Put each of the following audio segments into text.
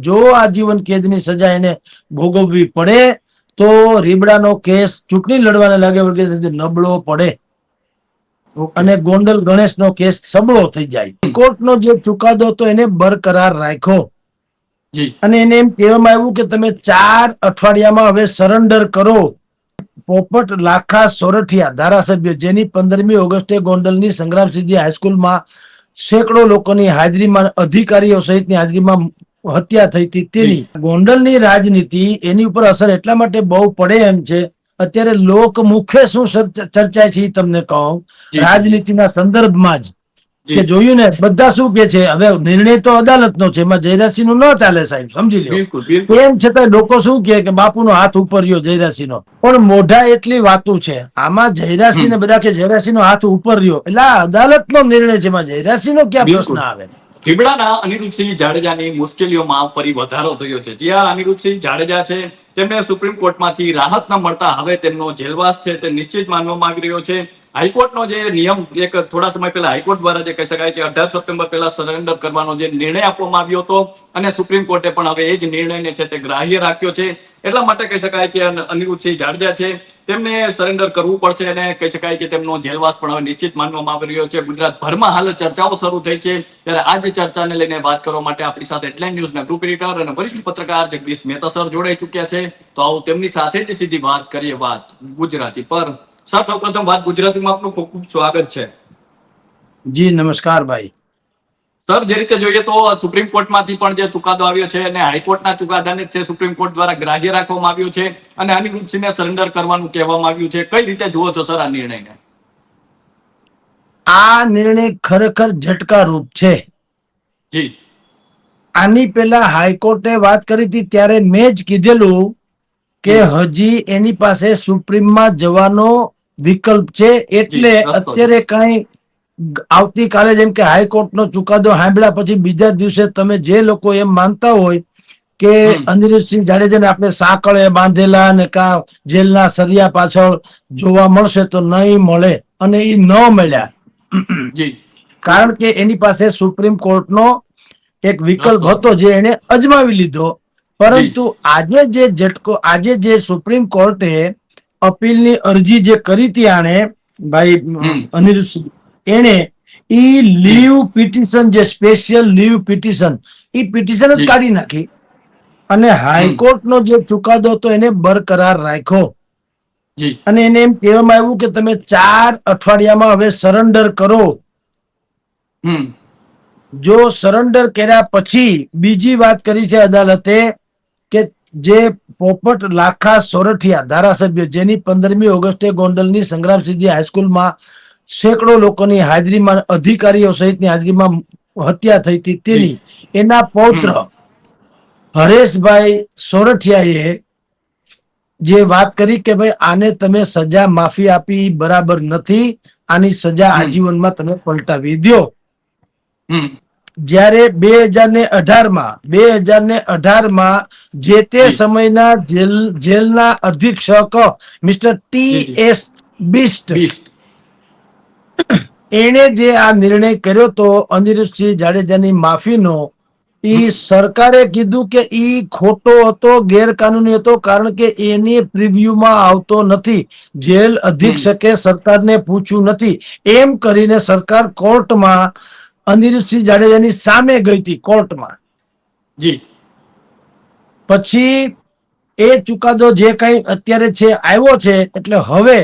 જો આજીવન કેદની સજા એને ભોગવવી પડે તો રીબડાનો કેસ ચૂંટણી લડવાને લાગે વળગે નબળો પડે. અને ગોંડલ ગણેશનો કેસ સબળો થઈ જાય. કોર્ટનો જે ચુકાદો હતો એને બરકરાર રાખ્યો. અને એને એમ કહેવામાં આવ્યું કે તમે ચાર અઠવાડિયામાં હવે સરેન્ડર કરો. પોપટ લાખા સોરઠિયા ધારાસભ્ય જેની પંદરમી ઓગસ્ટે ગોંડલની સંગ્રામસિદ્ધિ હાઈસ્કૂલમાં સેંકડો લોકોની હાજરીમાં અધિકારીઓ સહિતની હાજરીમાં હત્યા થઈ હતી તેની. ગોંડલની રાજનીતિ એની ઉપર અસર એટલા માટે બહુ પડે એમ છે. અત્યારે લોક મુખ્ય શું ચર્ચા- ચર્ચાય છે તમને કહું. રાજનીતિના સંદર્ભમાં જ. કે જોયું ને બધા શું કે છે? હવે નિર્ણય તો અદાલતનો છે એમાં જયરાસિંહનું ન ચાલે સાહેબ સમજી લો એમ તેમ છતાં લોકો શું કે કે બાપુનો હાથ ઉપર રહ્યો જયરાસિંહ નો પણ મોઢા એટલી વાતું છે. આમાં જયરાસિંહ ને બધા કે જયરાસિંહ નો હાથ ઉપર રહ્યો. એટલે આ અદાલતનો નિર્ણય છે એમાં જયરાસિંહ નો ક્યાં પ્રશ્ન આવે? રીબડાના અનિરુદ્ધસિંહ જાડેજાની મુશ્કેલીઓમાં ફરી વધારો થયો છે. જ્યાં અનિરુદ્ધસિંહ જાડેજા છે. તેમને સુપ્રીમ કોર્ટમાંથી રાહત ન મળતા હવે તેમનો જેલવાસ છે. તે નિશ્ચિત માનવામાં આવી રહ્યો છે. હાઈકોર્ટનો જે નિયમ, એક થોડા સમય પહેલા હાઈકોર્ટ દ્વારા જે કહી શકાય કે અઢાર સપ્ટેમ્બર પહેલા સરેન્ડર કરવાનો જે નિર્ણય આપવામાં આવ્યો હતો, અને સુપ્રીમ કોર્ટે પણ હવે એ જ નિર્ણયને છે તે ગ્રાહ્ય રાખ્યો છે. એટલા માટે કહી શકાય કે અનિરુદ્ધસિંહ જાડેજા છે, તેમને સરેન્ડર કરવું પડશે અને કહી શકાય કે તેમનો જેલવાસ પણ હવે નિશ્ચિત માનવામાં આવી રહ્યો છે. ગુજરાતભરમાં હાલ ચર્ચાઓ શરૂ થઈ છે. ત્યારે આ જ ચર્ચાને લઈને વાત કરવા માટે આપણી સાથે હેડલાઇન ન્યૂઝના ગ્રુપ એડિટર અને વરિષ્ઠ પત્રકાર જગદીશ મહેતા સર જોડાઈ ચુક્યા છે. તો આવો તેમની સાથે જ સીધી વાત કરીએ વાત ગુજરાતી પર. સર સૌપ્રથમ વાત ગુજરાતીમાં આપનું ખૂબ ખૂબ સ્વાગત છે. જી નમસ્કાર ભાઈ. સર જે રીતે જોઈએ તો સુપ્રીમ કોર્ટમાંથી પણ જે ચુકાદો આવ્યો છે અને હાઈકોર્ટના ચુકાદાને છે સુપ્રીમ કોર્ટ દ્વારા ગ્રાહ્ય રાખવામાં આવ્યો છે અને અનિરુદ્ધસિંહને સરેન્ડર કરવાનું કહેવામાં આવ્યું છે. કઈ રીતે જુઓ છો સર આ નિર્ણયને? આ નિર્ણય ખરેખર ઝટકારૂપ છે. જી. આની પેલા હાઈકોર્ટે વાત કરી હતી ત્યારે મેં જ કીધેલું કે હજી એની પાસે સુપ્રીમમાં જવાનો વિકલ્પ છે એટલે. અત્યારે કઈ આવતીકાલે જેમ કે હાઈકોર્ટનો ચુકાદો સાંભળ્યા પછી બીજા દિવસે તમે જે લોકો એમ માનતા હોય કે. અનિરુદ્ધસિંહ જાડેજાને આપણે સાંકળે બાંધેલા ને કા જેલના સરિયા પાછળ જોવા મળશે તો નહીં મળે અને એ ન મળ્યા. કારણ કે એની પાસે સુપ્રીમ કોર્ટનો એક વિકલ્પ હતો જે એને અજમાવી લીધો. પરંતુ આજે જે ઝટકો આજે જે સુપ્રીમ કોર્ટે અપીલની અરજી જે કરી હતી આણે ભાઈ. અનિરુદ્ધ એને ઈ લીવ પિટિશન જે સ્પેશિયલ લીવ પિટિશન ઈ પિટિશન જ કાઢી નાખી અને હાઈકોર્ટનો જે ચુકાદો હતો એને બરકરાર રાખ્યો. અને એને એમ કહેવામાં આવ્યું કે તમે ચાર અઠવાડિયામાં હવે સરેન્ડર કરો. જો સરેન્ડર કર્યા પછી બીજી વાત કરી છે અદાલતે જે પોપટ લાખા સોરઠિયા ધારાસભ્ય જેની પંદરમી ઓગસ્ટે ગોંડલની સંગ્રામસિદ્ધિ હાઈસ્કૂલમાં સેંકડો લોકોની હાજરીમાં અધિકારીઓ સહિતની હાજરીમાં હત્યા થઈ હતી. તેની એના પૌત્ર હરેશભાઈ સોરઠિયાએ જે વાત કરી કે ભાઈ આને તમે સજા માફી આપી બરાબર નથી આની સજા આજીવનમાં તમે પલટાવી હમ. જ્યારે બે હજાર ને અઢારમાં બે હજાર ને અઢારમાં જે તે સમયના જેલ જેલના અધિક્ષક મિસ્ટર ટી. એસ બીસ્ટ એણે જે આ નિર્ણય કર્યો તો અનિરુદ્ધસિંહ જાડેજાની માફીનો એ સરકારે કીધું કે એ ખોટો હતો ગેરકાનૂની હતો કારણ કે એની પ્રિવ્યુમાં આવતો નથી. જેલ અધિક્ષકે સરકારને પૂછ્યું નથી. એમ કરીને સરકાર કોર્ટમાં અનિરુદ્ધસિંહ જાડેજાની સામે ગઈ હતી કોર્ટમાં. જી. પછી એ ચુકાદો જે કઈ અત્યારે છે આવ્યો છે એટલે હવે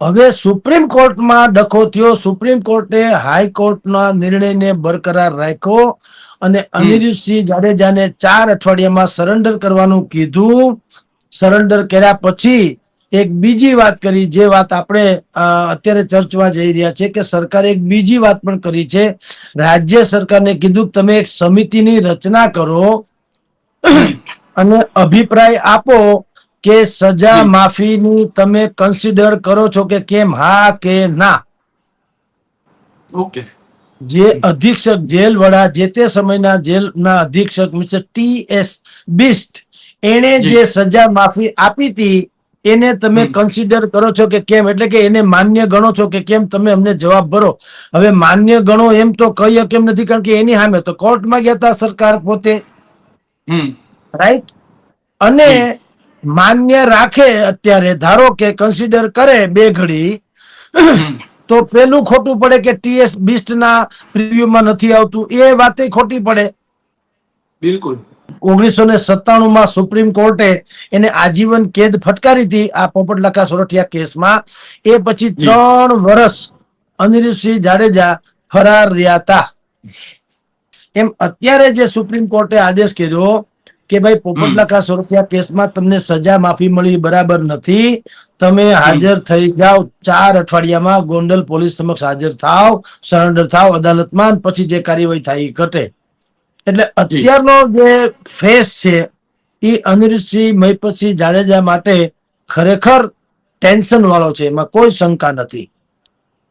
હવે સુપ્રીમ કોર્ટમાં ડખો થયો. સુપ્રીમ કોર્ટે હાઈકોર્ટના નિર્ણયને બરકરાર રાખ્યો અને અનિરુદ્ધસિંહ જાડેજાને ચાર અઠવાડિયામાં સરેન્ડર કરવાનું કીધું. સરેન્ડર કર્યા પછી એક બીજી વાત કરી જે વાત આપણે અત્યારે ચર્ચવા જઈ રહ્યા છે કે સરકારે એક બીજી વાત પણ કરી છે. રાજ્ય સરકારને કીધું કે તમે એક સમિતિની રચના કરો અને અભિપ્રાય આપો કે સજા માફીની તમે કન્સિડર કરો છો કે કેમ હા કે ના? ઓકે. જે અધિક્ષક જેલ વડા જે તે સમયના જેલના અધિક્ષક મિસ્ટર ટી એસ બિસ્ટ એણે જે સજા માફી આપી હતી એને તમે કન્સિડર કરો છો કે કેમ? એટલે કે એને માન્ય ગણો છો કે કેમ તમે અમને જવાબ ભરો. હવે માન્ય ગણો એમ તો કહી કેમ નથી? કારણ કે એની સામે તો કોર્ટમાં ગયા હતા સરકાર પોતે. રાઈટ અને માન્ય રાખે અત્યારે. ધારો કે કન્સિડર કરે બે ઘડી તો પેલું ખોટું પડે કે ટીએસ બિસ્ટ ના પ્રિવ્યુમાં નથી આવતું. એ વાતે ખોટી પડે. બિલકુલ. ઓગણીસો ને સત્તાણું માં સુપ્રીમ કોર્ટે એને આજીવન કેદ ફટકારી હતી આ પોપટલાખા સોરઠિયા કેસમાં. એ પછી ત્રણ વર્ષ અનિરુદ્ધસિંહ જાડેજા ફરાર રહ્યા હતા. એમ અત્યારે જે સુપ્રીમ કોર્ટે આદેશ કર્યો કે ભાઈ પોપટલાખા સોરઠિયા કેસમાં તમને સજા માફી મળી બરાબર નથી. તમે હાજર થઈ જાઓ. ચાર અઠવાડિયામાં ગોંડલ પોલીસ સમક્ષ હાજર થાવ સરેન્ડર થાવ અદાલતમાં પછી જે કાર્યવાહી થાય એ ઘટે. એટલે અત્યારનો જે ફેસ છે એ અનિરુદ્ધસિંહ મહિપતસિંહ જાડેજા માટે ખરેખર ટેન્શન વાળો છે એમાં કોઈ શંકા નથી.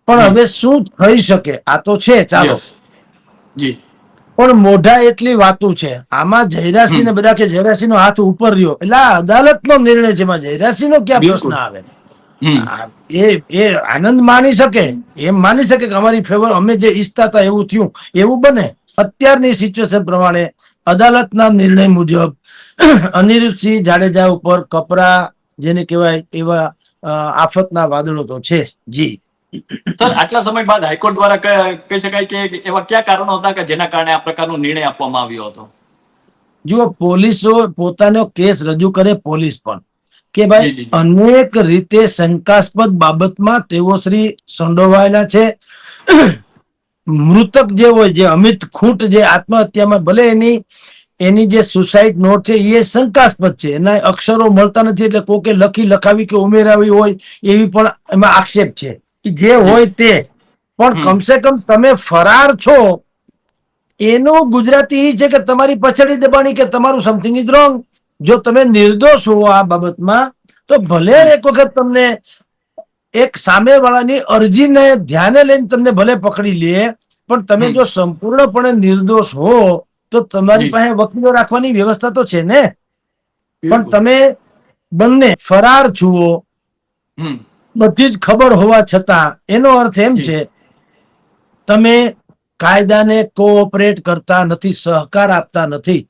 પણ હવે શું થઈ શકે? આ તો છે ચાલો. જી. પણ મોઢા એટલી વાતું છે. આમાં જયરાસિંહ ને બધા કે જયરાસિંહ નો હાથ ઉપર રહ્યો. એટલે આ અદાલતનો નિર્ણય છે એમાં જયરાસિંહ નો ક્યાં પ્રશ્ન આવે? એ એ આનંદ માની શકે? એમ માની શકે કે અમારી ફેવર અમે જે ઈચ્છતા હતા એવું થયું. એવું બને? અત્યારની સિચ્યુએશન પ્રમાણે અદાલતના નિર્ણય મુજબ અનિરુદ્ધસિંહ જાડેજા ઉપર કપરા જેને કહેવાય એવા આફતના વાદળો તો છે. જી. સર આટલા સમય બાદ હાઈકોર્ટ દ્વારા કહી શકાય કે એવા કયા કારણો હતા કે જેના કારણે આ પ્રકારનો નિર્ણય આપવામાં આવ્યો હતો? જુઓ પોલીસો પોતાનો કેસ રજૂ કરે પોલીસ પણ. કે ભાઈ. અનેક રીતે શંકાસ્પદ બાબતમાં તેઓ શ્રી સંડોવાયેલા છે. મૃતક જે હોય જે અમિત ખૂટ જે આત્મહત્યામાં ભલે એની એની જે સુસાઇડ નોટ છે એ શંકાસ્પદ છે. એના અક્ષરો મળતા નથી એટલે કોકે લખી લખાવી કે ઉમેરાવી હોય એવી પણ એમાં આક્ષેપ છે. જે હોય તે. પણ. કમસે કમ તમે ફરાર છો એનું ગુજરાતી એ છે કે તમારી પછડી દબાણી કે તમારું સમથિંગ ઇઝ રોંગ જો તમે નિર્દોષ હો આ બાબતમાં તો ભલે એક વખત તમને એક સામેવાળાની અરજીને ધ્યાને લઈને તમને ભલે પકડી લે પણ તમે જો સંપૂર્ણપણે નિર્દોષ હો તો તમારી પાસે વકીલો રાખવાની વ્યવસ્થા તો છે ને? પણ તમે બંને ફરાર છુઓ બધી જ ખબર હોવા છતાં એનો અર્થ એમ છે તમે કાયદાને કોઓપરેટ કરતા નથી સહકાર આપતા નથી.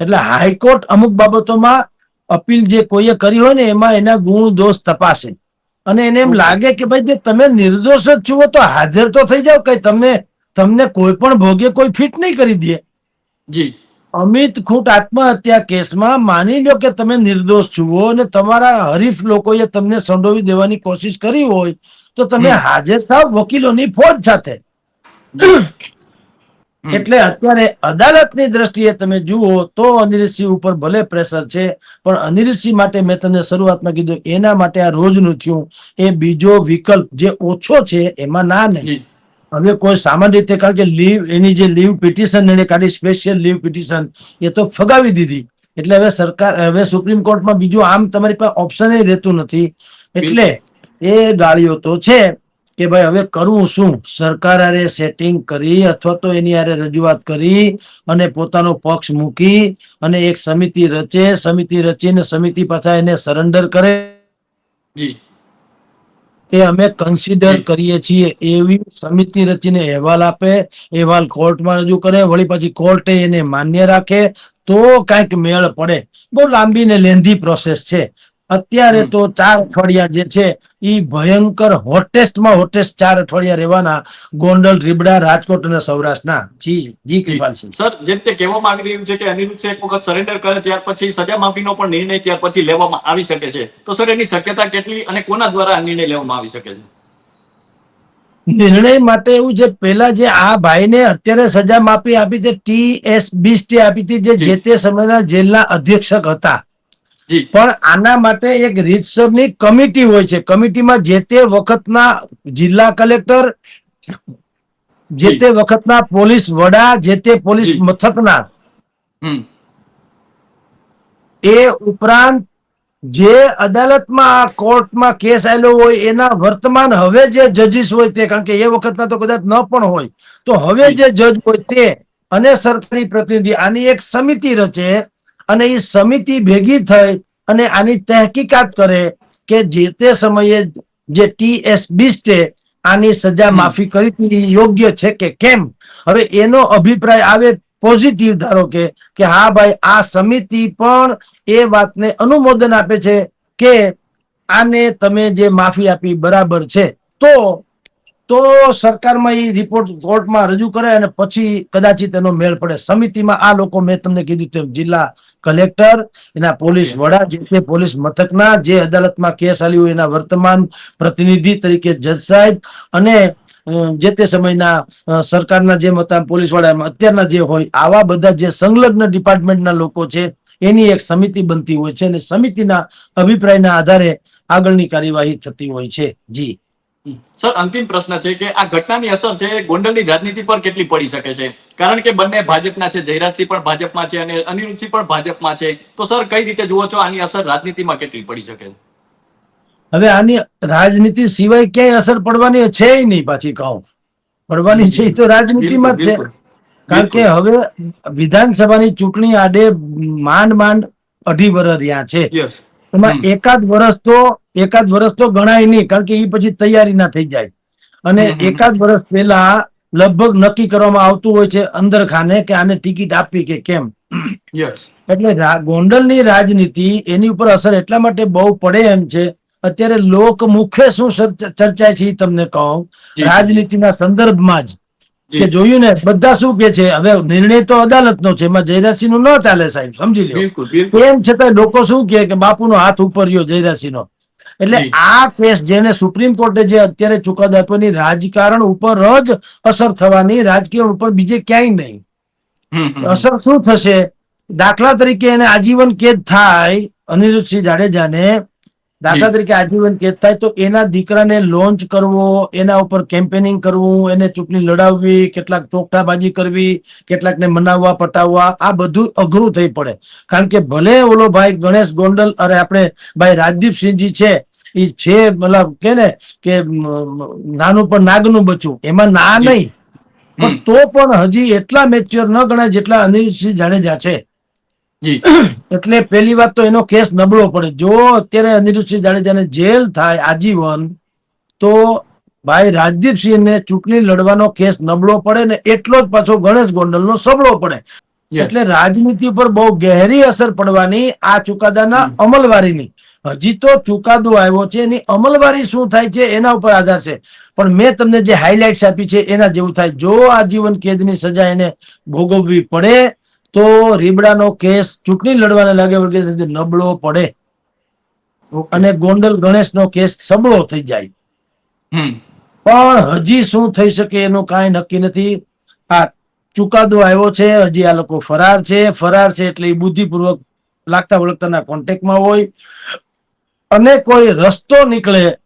એટલે હાઈકોર્ટ અમુક બાબતોમાં અપીલ જે કોઈએ કરી હોય ને એમાં એના ગુણ દોષ તપાસે. અને એને એમ લાગે કે ભાઈ જો તમે નિર્દોષ જ છો તો હાજર તો થઈ જાવ કઈ તમને તમને કોઈ પણ ભોગે કોઈ ફિટ નહીં કરી દે. જી. અમિત ખૂટ આત્મહત્યા કેસમાં માની લો કે તમે નિર્દોષ છો અને તમારા હરીફ લોકોએ તમને સંડોવી દેવાની કોશિશ કરી હોય તો તમે હાજર થાવ વકીલોની ફોજ સાથે. એટલે અત્યારે અદાલતની દ્રષ્ટિએ તમે જુઓ તો અનિરુદ્ધસિંહ ઉપર ભલે પ્રેશર છે પણ અનિરુદ્ધસિંહ માટે મેં તમને શરૂઆતમાં કીધું એના માટે આ રોજનું થયું. એ બીજો વિકલ્પ જે ઓછો છે એમાં ના નહીં. હવે કોઈ સામાન્ય રીતે કારણ કે લીવ એની જે લીવ પિટિશન એને કાઢી સ્પેશિયલ લીવ પિટિશન એ તો ફગાવી દીધી. એટલે હવે સરકાર હવે સુપ્રીમ કોર્ટમાં બીજું આમ તમારી પાસે ઓપ્શન રહેતું નથી. એટલે એ ગાળીઓ તો છે કે ભાઈ હવે કરવું શું? સરકાર હારે સેટિંગ કરી અથવા તો એની હારે રજૂઆત કરી અને પોતાનો પક્ષ મૂકી અને એક સમિતિ રચે સમિતિ રચીને સમિતિ પાછા એને સરેન્ડર કરે. એ અમે કન્સિડર કરીએ છીએ. એવી સમિતિ રચીને અહેવાલ આપે અહેવાલ કોર્ટમાં રજૂ કરે વળી પછી કોર્ટે એને માન્ય રાખે તો કાંઈક મેળ પડે. બહુ લાંબી ને લેંધી પ્રોસેસ છે. અત્યારે તો ચાર અઠવાડિયા જે છે એ ભયંકર હોટેસ્ટમાં હોટેસ્ટ ચાર અઠવાડિયા રહેવાના ગોંડલ રીબડા રાજકોટ અને સૌરાષ્ટ્રના. જી જી કૃપાલસિંહ. સર જેમ તે કહેવા માંગી રહ્યું છે કે અનિરુદ્ધ એક વખત સરેન્ડર કરે ત્યાર પછી સજા માફીનો પણ નિર્ણય ત્યાર પછી લેવામાં આવી શકે છે. તો સર એની શક્યતા કેટલી અને કોના દ્વારા આ નિર્ણય લેવામાં આવી શકે છે? નિર્ણય માટે એવું છે પેલા જે આ ભાઈને અત્યારે સજા માફી આપી તે ટી એસ બીસ આપી હતી જે જે. તે સમયના જેલના અધ્યક્ષક હતા. જી પણ આના માટે એક રીતસરની કમિટી હોય છે. કમિટીમાં જે તે વખતના જિલ્લા કલેક્ટર જે તે વખતના પોલીસ વડા જે તે પોલીસ મથકના એ ઉપરાંત જે અદાલતમાં આ કોર્ટમાં કેસ આવેલો હોય એના વર્તમાન હવે જે જજીસ હોય તે કારણ કે એ વખતના તો કદાચ ન પણ હોય તો હવે જે જજ હોય તે અને સરકારી પ્રતિનિધિ આની એક સમિતિ રચે અને એ સમિતિ ભેગી થઈ અને આની તહેકીકાત કરે કે જે તે સમયે જે ટી એસ બીસ્ટે આની સજા માફી કરી હતી યોગ્ય છે કે કેમ? હવે એનો અભિપ્રાય આવે પોઝિટિવ ધારો કે કે હા ભાઈ આ સમિતિ પણ એ વાતને અનુમોદન આપે છે કે આને તમે જે માફી આપી બરાબર છે. તો તો સરકારમાં એ રિપોર્ટ કોર્ટમાં રજૂ કરે અને પછી કદાચિત એનો મેળ પડે. સમિતિમાં આ લોકો મેં તમને કીધું તેમ જિલ્લા કલેક્ટર એના પોલીસ વડા જે તે પોલીસ મથકના જે અદાલતમાં કેસ આવ્યો એના વર્તમાન પ્રતિનિધિ તરીકે જજ સાહેબ અને જે તે સમયના સરકારના જે હતા પોલીસ વડા એમાં અત્યારના જે હોય આવા બધા જે સંલગ્ન ડિપાર્ટમેન્ટના લોકો છે એની એક સમિતિ બનતી હોય છે અને સમિતિના અભિપ્રાયના આધારે આગળની કાર્યવાહી થતી હોય છે. જી. સર અંતિમ પ્રશ્ન છે કે આ ઘટનાની અસર છે ગોંડલની રાજનીતિ પર કેટલી પડી શકે છે? કારણ કે બંને ભાજપના છે જયરાજસિંહ પણ ભાજપમાં છે અને અનિરુદ્ધસિંહ પણ ભાજપમાં છે. તો સર કઈ રીતે જુઓ છો આની અસર રાજનીતિમાં કેટલી પડી શકે? છે હવે આની રાજનીતિ સિવાય ક્યાંય અસર પડવાની છે નહીં પાછી કહું. પડવાની છે તો રાજનીતિમાં જ છે. કારણ કે હવે વિધાનસભાની ચૂંટણી આડે માંડ માંડ અઢી વર્ષ રહ્યા છે. યસ એમાં એકાદ વર્ષ તો એકાદ વર્ષ તો ગણાય નહીં કારણ કે એ પછી તૈયારી ના થઈ જાય. અને. એકાદ વર્ષ પહેલા લગભગ નક્કી કરવામાં આવતું હોય છે અંદર ખાને કે આને ટિકિટ આપવી કે કેમ. એટલે ગોંડલની રાજનીતિ એની ઉપર અસર એટલા માટે બહુ પડે એમ છે અત્યારે લોક મુખે શું ચર્ચા- ચર્ચાય છે એ તમને કહું. રાજનીતિના સંદર્ભમાં જી. કે જોયું ને બધા શું કે છે હવે નિર્ણય તો અદાલતનો છે એમાં જયરાસિંહનું ન ચાલે સાહેબ સમજી લો બિલકુલ છતાં લોકો શું કે કે બાપુનો હાથ ઉપર રહ્યો જયરાસિંહ નો એટલે આ કેસ જેને સુપ્રીમ કોર્ટે જે અત્યારે ચુકાદો આપ્યો રાજકારણ ઉપર જ અસર થવાની રાજકારણ ઉપર બીજે ક્યાંય નહીં. અસર શું થશે? દાખલા તરીકે એને આજીવન કેદ થાય અનિરુદ્ધસિંહ જાડેજાને દાખલા તરીકે આજીવન કેદ થાય તો એના દીકરાને લોન્ચ કરવો એના ઉપર કેમ્પેનિંગ કરવું એને ચૂંટણી લડાવવી કેટલાક ચોકઠાબાજી કરવી કેટલાકને મનાવવા પટાવવા આ બધું અઘરું થઈ પડે. કારણ કે ભલે ઓલો ભાઈ ગણેશ ગોંડલ અરે આપણે ભાઈ રાજદીપસિંહજી છે એ છે મતલબ કે ને કે નાનું પણ નાગનું બચવું એમાં ના નહીં. પણ તો પણ હજી એટલા મેચ્યોર ન ગણાય જેટલા અનિલસિંહ જાડેજા છે. એટલે પહેલી વાત તો એનો કેસ નબળો પડે. જો અત્યારે અનિરુદ્ધસિંહ જાડેજાને જેલ થાય આજીવન તો ભાઈ રાજદીપસિંહને ચૂંટણી લડવાનો કેસ નબળો પડે ને એટલો જ પાછો ગણેશ ગોંડલનો સબળો પડે. એટલે રાજનીતિ પર બહુ ગહેરી અસર પડવાની આ ચુકાદાના અમલવારીની. હજી તો ચુકાદો આવ્યો છે એની અમલવારી શું થાય છે એના ઉપર આધાર છે. પણ મેં તમને જે હાઇલાઇટ્સ આપી છે એના જેવું થાય. જો આજીવન કેદની સજા એને ભોગવવી પડે તો રીબડાનો કેસ ચૂંટણી લડવાને લાગે વળગે નબળો પડે. અને ગોંડલ ગણેશનો કેસ સબળો થઈ જાય. હમ. પણ હજી શું થઈ શકે એનું કાંઈ નક્કી નથી. આ ચુકાદો આવ્યો છે હજી આ લોકો ફરાર છે. ફરાર છે એટલે એ બુદ્ધિપૂર્વક લાગતા વળગતાના કોન્ટેક્ટમાં હોય. અને કોઈ રસ્તો નીકળે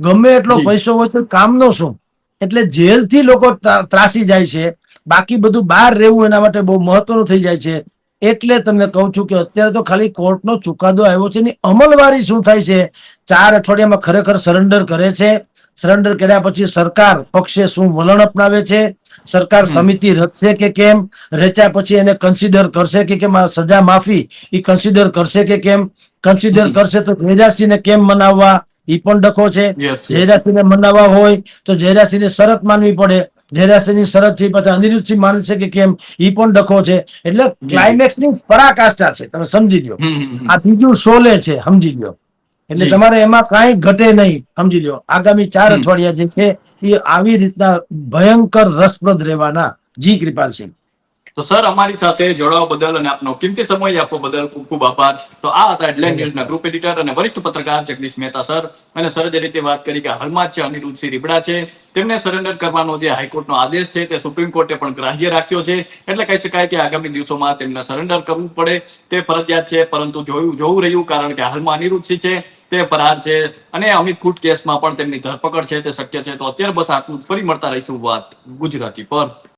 ગમે એટલો પૈસો હોય તો કામનો શું? એટલે જેલથી લોકો ત્રા- ત્રાસી જાય છે. બાકી બધું બહાર રહેવું એના માટે બહુ મહત્વનું થઈ જાય છે. એટલે તમને કહું છું કે અત્યારે તો ખાલી કોર્ટનો ચુકાદો આવ્યો છે એની અમલવારી શું થાય છે? ચાર અઠવાડિયામાં ખરેખર સરેન્ડર કરે છે. સરેન્ડર કર્યા પછી સરકાર પક્ષે શું વલણ અપનાવે છે? સરકાર સમિતિ રચશે કે કેમ? રચ્યા પછી એને કન્સિડર કરશે કે કેમ? સજા માફી એ કન્સિડર કરશે કે કેમ? કન્સિડર કરશે તો જયરાજસિંહને કેમ મનાવવા? એ પણ ડખો છે. Yes. મનાવવા હોય તો જયરાજસિંહની શરત માનવી પડે. જયરાજસિંહની શરત છે પછી અનિરુદ્ધસિંહ છે કે કેમ? એ પણ ડખો છે. એટલે ક્લાઇમેક્સની પરાકાષ્ઠા છે. તમે સમજી લો. આ ત્રીજું શોલે છે સમજી લો એટલે તમારે એમાં કાંઈ ઘટે નહીં સમજી લો આગામી ચાર અઠવાડિયા જે છે એ આવી રીતના ભયંકર રસપ્રદ રહેવાના. જી કૃપાલસિંહ. તો સર, અમારી સાથે જોડાવા બદલ અને આપનો કિંમતી સમય આપવા બદલ ખૂબ ખૂબ આભાર. તો આ હતા હેડલાઇન ન્યૂઝના ગ્રુપ એડિટર અને વરિષ્ઠ પત્રકાર જગદીશ મહેતા સર. અને સર, જે રીતે વાત કરી કે હાલમાં છે અનિરુદ્ધસિંહ રીબડા છે, તેમને સરેન્ડર કરવાનો જે હાઈકોર્ટનો આદેશ છે, તે સુપ્રીમ કોર્ટે પણ ગ્રાહ્ય રાખ્યો છે. એટલે કહી શકાય કે આગામી દિવસોમાં તેમને સરેન્ડર કરવું પડે. તે ફરજિયાત છે, પરંતુ જોયું, જોવું રહ્યું કારણ કે હાલમાં અનિરુદ્ધસિંહ છે, તે ફરાર છે. અને અમિત ખૂટ કેસમાં પણ તેમની ધરપકડ છે, તે શક્ય છે. તો અત્યારે બસ આટલું ફરી મળતા રહીશું વાત ગુજરાતી પર.